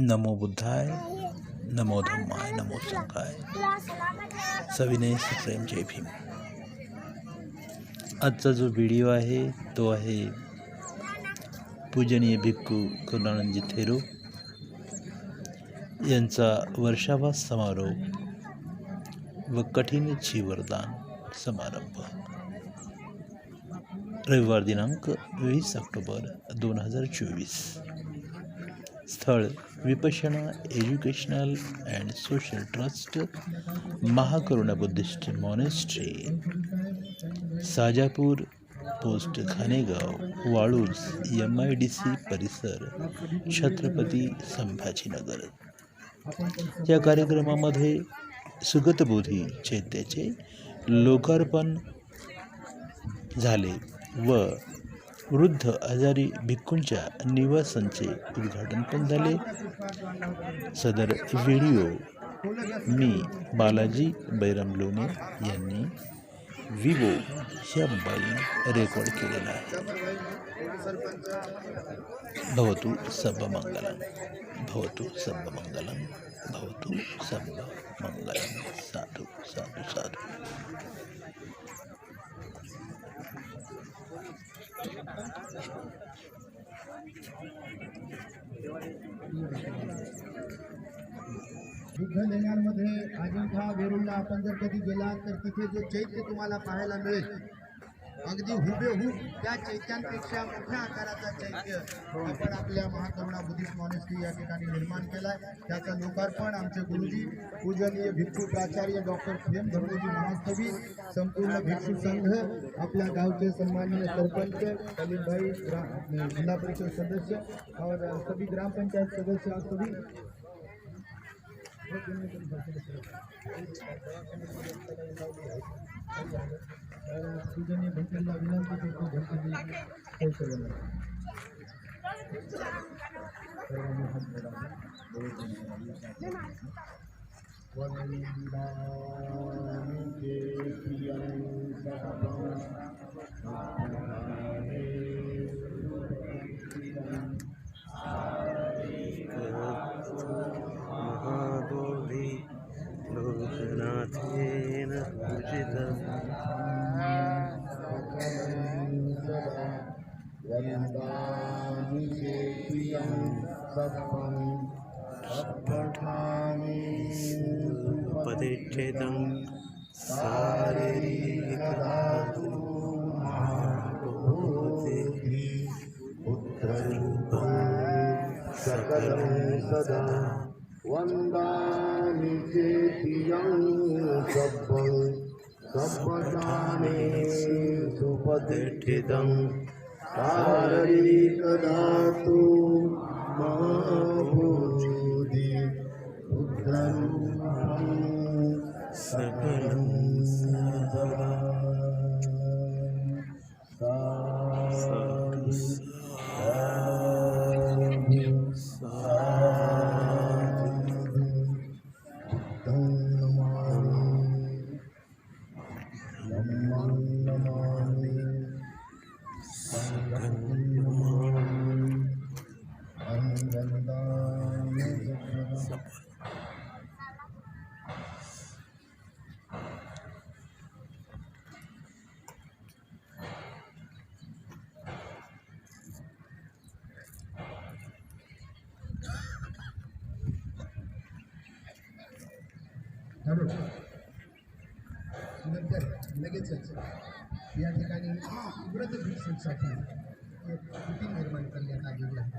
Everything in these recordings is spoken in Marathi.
नमो बुद्धाय नमो धम्माय नमो संघाय सविनय सुप्रेम जय भीम। आजचा जो व्हिडिओ आहे तो आहे पूजनीय भिक्खू करुणानंदजी थेरो यांचा वर्षाभास समारोप व कठीण वरदान समारंभ. रविवार दिनांक वीस ऑक्टोबर दोन हजार चोवीस. स्थळ Vipassana educational and social trust Mahakaruna Buddhist monastery. Sajapur post Khanegaon Waluj M I D C परिसर छत्रपती संभाजीनगर. या कार्यक्रमामध्ये सुगतबोधी चैत्याचे लोकार्पण झाले व वृद्ध आजारी भिक्खूंच्या निवासांचे उद्घाटन पण झाले. सदर व्हिडिओ मी बालाजी बैराम लोणे यांनी विवो ह्या मोबाईलने रेकॉर्ड केलेला आहे. भवतु सर्वमंगलम भवतु सर्वमंगलम भवतु सर्वमंगलम साधू साधू साधू. बुद्ध लेण्यांमध्ये अजिंठा वेरूळला आपण जर कधी गेलात तर तिथे जे चैत्य तुम्हाला पाहायला मिळेल अगदी हुबेहूब त्या चैत्यांपेक्षा मोठ्या आकाराचा चैत्य आपण आपल्या महाकरुणा बुद्धिस्ट मॉनेस्ट्री या ठिकाणी निर्माण केला आहे त्याचं लोकार्पण आमचे गुरुजी पूजनीय भिक्षू प्राचार्य डॉक्टर प्रेम धर्मजी महास्तवी संपूर्ण भिक्षू संघ आपल्या गावचे सन्माननीय सरपंच सलीमभाई ग्रा- जिल्हा परिषद सदस्य और सभी ग्राम पंचायत सदस्य सभी पूजनीय भंतेला विनंती करतो भंतेजी कौशल्य महाबोधी उपदिष्टितं शारीरिकधातु महाबोधि सकलं सदा वन्दामि चेतियं सब्बं सब्बदाने सुपतिष्ठितं शारीरिकधातु महाभूति बुद्धरूपं सकलं सदा नंतर लगेचच या ठिकाणी व्रत भिक्षूसाठी एक कृती निर्माण करण्यात आलेली आहे.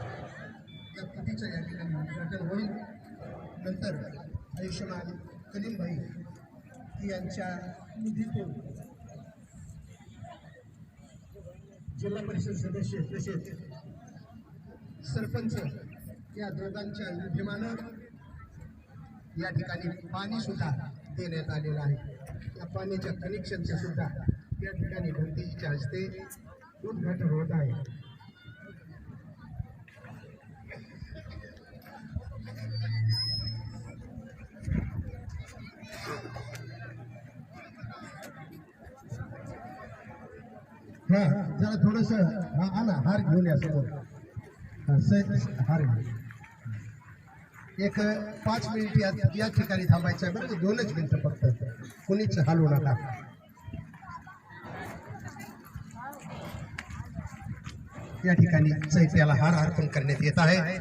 त्या कृतीचं या ठिकाणी उद्घाटन होईल. नंतर आयुष्यमान कलीमभाई यांच्या निधीतून जिल्हा परिषद सदस्य तसेच सरपंच या दोघांच्या विद्यमानं या ठिकाणी पाणी सुद्धा देण्यात आलेलं आहे. या पाण्याच्या कनेक्शनचे सुद्धा या ठिकाणी भंतीच्या हस्ते उद्घाटन होत आहे. हा जरा थोडस हा आणा हार घेऊन या समोर. हार घेऊन एक पाच मिनिट या या ठिकाणी थांबायचं आहे बरं दोनच मिनिटं फक्त. कुणीच हलवू नका. या ठिकाणी चैत्याला हार अर्पण करण्यात येत आहे.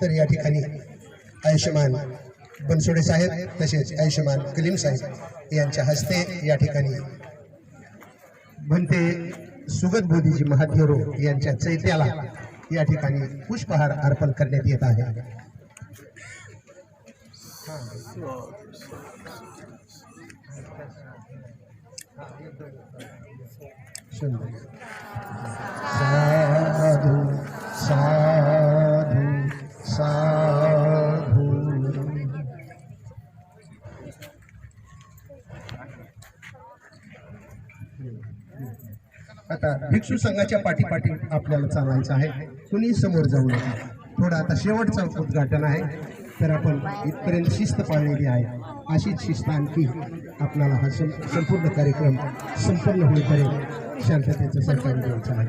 तर या ठिकाणी आयुष्यमान बनसोडे साहेब तसेच आयुष्यमान कलीम साहेब यांच्या हस्ते या ठिकाणी बनते सुगत बोधीजी महादेवरो यांच्या चैत्याला या ठिकाणी पुष्पहार अर्पण करण्यात येत आहे. साधू साधू साधू. आता भिक्षू संघाच्या पाठीपाठी आपल्याला चालायचं आहे. कुणी समोर जाऊ नका. थोडं आता शेवटचं उद्घाटन आहे. तर आपण इथपर्यंत शिस्त पाळलेली आहे. अशीच शिस्त आणखी आपल्याला हा संपूर्ण कार्यक्रम संपन्न होईपर्यंत शांततेचं सरकार द्यायचं आहे.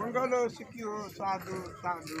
मङ्गलो सिक्यो साधु साधु।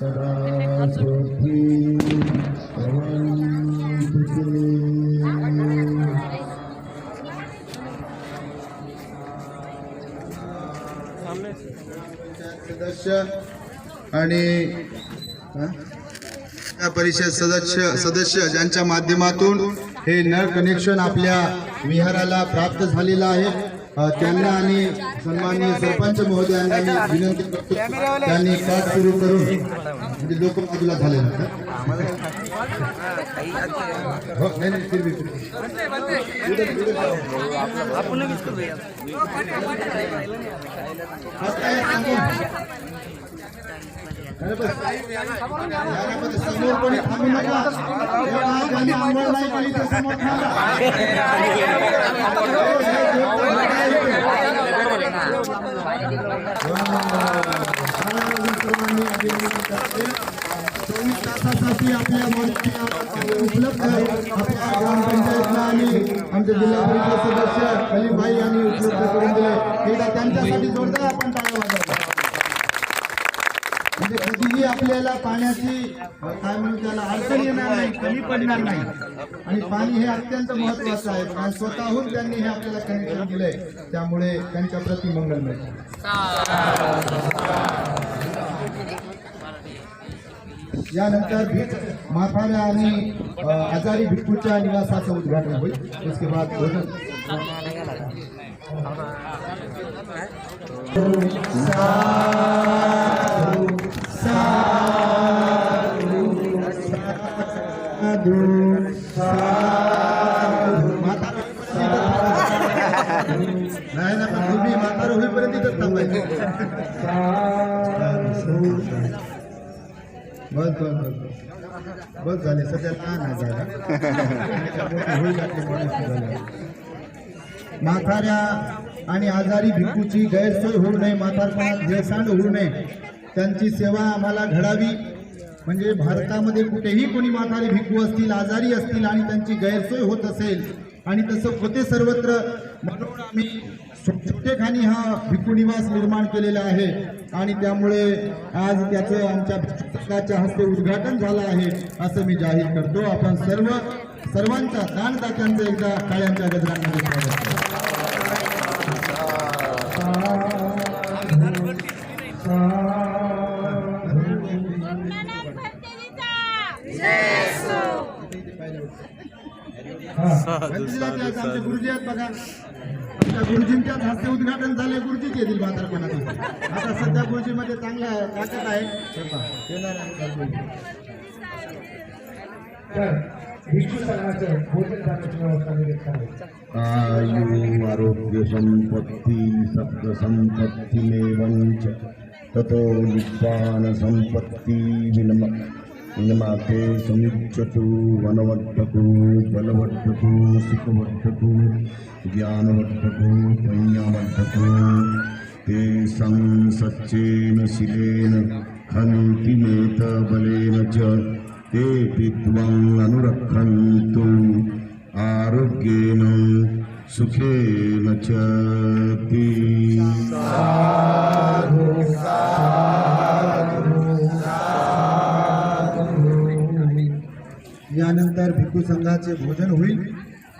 सदा सदस्य आणि परिषद सदस्य सदस्य ज्यांच्या माध्यमातून हे नळ कनेक्शन आपल्या विहाराला प्राप्त झालेलं आहे. त्यांना आणि सन्माननीय सरपंच महोदयांना मी विनंती करतो त्यांनी पाठ सुरू करून म्हणजे लोक बाजूला झाले ना हो, नाही, नाही, फिरवी, फिरवी. आता एक सांगू. अरे बस. यामध्ये समोर कोणी थांबू नका चोवीस तासासाठी आपल्या मूर्ती उपलब्ध आपल्या ग्रामपंचायतला आणि आमचे जिल्हा परिषद सदस्य अलीभाई यांनी उपलब्ध करून दिले. एकदा त्यांच्यासाठी जोरदार आपण टाळू. वाजवतो आपल्याला पाण्याची काय म्हणू त्याला अडचण येणार नाही कमी पडणार नाही. आणि पाणी हे अत्यंत महत्वाचं आहे. आणि स्वतःहून त्यांनी हे आपल्याला कनेक्शन दिलंय त्यामुळे त्यांच्या प्रति मंगलमय यानंतर भीत माथाऱ्या आणि आजारी भिक्खूच्या निवासाचं उद्घाटन होईल. उसके बाद भोजन. नाही ना पण तुम्ही म्हातारं होईपर्यंत तिथं थांबायचं बस बस बस बस बस झाले सध्या लहान आहे जागा होईल आपली म्हाताऱ्या आणि आजारी भिक्खूची गैरसोय होऊ नये म्हातारपणात भेळसांड होऊ नये. त्यांची सेवा आम्हाला घडावी. म्हणजे भारतामध्ये कुठेही कोणी म्हातारे भिकू असतील आजारी असतील आणि त्यांची गैरसोय होत असेल आणि तसं होते सर्वत्र म्हणून आम्ही छोटेखानी हा भिकू निवास निर्माण केलेला आहे. आणि त्यामुळे आज त्याचं आमच्या संघाच्या हस्ते उद्घाटन झालं आहे असं मी जाहीर करतो. आपण सर्व सर्वांच्या दानदात्यांचं एकदा काळ्यांच्या गजरांमध्ये स्वागत करतो. आमचे गुरुजी आहेत बघा. आमच्या गुरुजींच्याच हस्ते उद्घाटन झाले गुरुजीच येतील म्हातारपणात आता सध्या गुरुजीमध्ये चांगला ताकद आहे. येणार आहे गुरुजी. आयु आरोग्य संपत्ती सप्त संपत्तिमेवञ्च ततो निप्पान संपत्ति विनम विनमाते समुच्यतु वनवट्टकु बलवट्टकु सुखवट्टकु ज्ञानवट्टकु पुण्यवट्टकु ते सच्चेन शिलेन खन्तिमेत बलेन च ते त्वम् अनुरक्षन्तु आरोग्येन सुखेन च त्यानंतर भिक्खू संघाचे भोजन होईल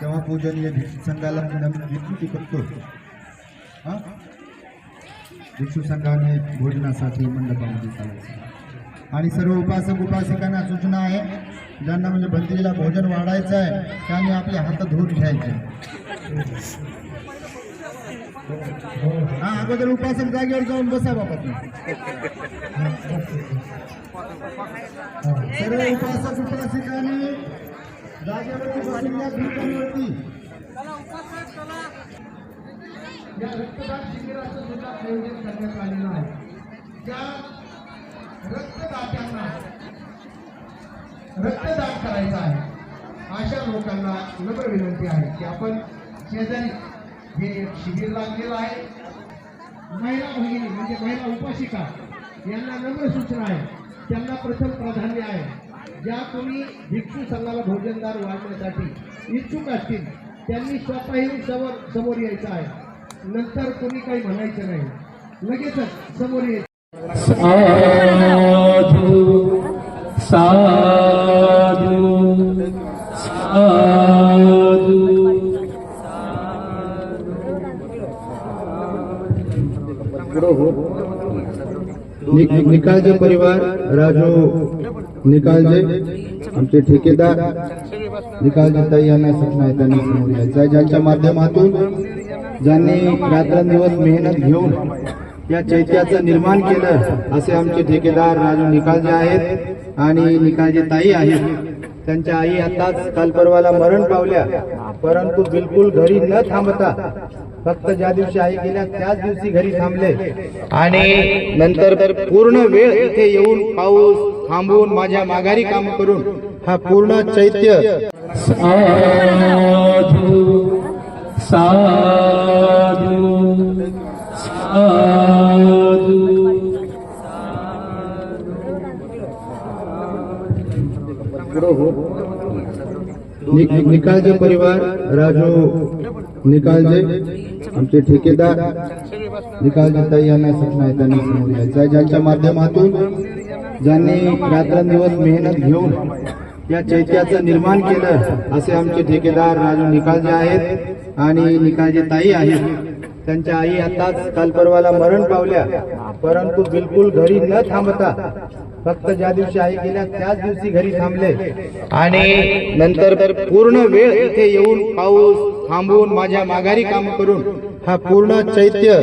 तेव्हा पूजनीय भिक्षू संघाला नवीन विकृती करतो. हा? भिक्षू संघाने भोजनासाठी मंडपामध्ये चालायचं. आणि सर्व उपासक उपासिकांना सूचना आहे ज्यांना म्हणजे भंतीला भोजन वाढायचं आहे त्यांनी आपले हात धुवून घ्यायचे. हा अगोदर उपासक जागेवर जाऊन बसा बाबा सर्व उपासक उपासिकांनी जागेवरती बसलेल्या भूतांवरती. या रक्तदान शिबिराचं सुद्धा आयोजन करण्यात आलेलं आहे. त्या रक्तदात्यांना रक्तदान करायचं आहे. अशा लोकांना नम्र विनंती आहे की आपण शेजारी हे शिबिर लागलेलं आहे. महिला भगिनी म्हणजे महिला उपासिका यांना नम्र सूचना आहे. त्यांना प्रथम प्राधान्य आहे. ज्या कोणी भिक्षू संघाला भोजनदार वाढण्यासाठी इच्छुक असतील त्यांनी स्वतःही समोर समोर यायचं आहे. नंतर कोणी काही म्हणायचं नाही. लगेचच समोर यायचं. निकालजे परिवार राजू निकालजे आमचे ठेकेदार निकालजे ताई यांना सूचना आहे त्यांनी समोर यायचं. ज्यांच्या माध्यमातून ज्यांनी रात्रंदिवस मेहनत घेऊन या चैत्याचं निर्माण केलं असे आमचे ठेकेदार राजू निकालजे आहेत आणि निकालजे ताई आहेत त्यांच्या आई आताच काल परवाला मरण पावल्या. परंतु बिलकुल घरी न थांबता फक्त ज्या दिवशी आई गेल्या त्याच दिवशी घरी थांबले. आणि नंतर पूर्ण वेळ इथे येऊन पाऊस थांबून माझ्या माघारी काम करून हा पूर्ण चैत्य. साधु साधु निकालजे परिवार राजू निकालजे आमचे ठेकेदार निकालजे ताई यांना सूचना आहे त्यांनी समोर यायचा ज्यांच्या माध्यमातून ज्यांनी रात्रंदिवस मेहनत घेऊन या चैत्याचं निर्माण केलं असे आमचे ठेकेदार राजू निकालजे आहेत आणि निकालजे ताई आहेत. त्यांच्या आई आताच काल परवाला मरण पावल्या. परंतु बिलकुल घरी न थांबता फक्त ज्या दिवशी आई गेल्या त्याच दिवशी घरी थांबले. आणि नंतर तर पूर्ण वेळ इथे येऊन पाऊस थांबून माझ्या माघारी काम करून हा पूर्ण चैत्य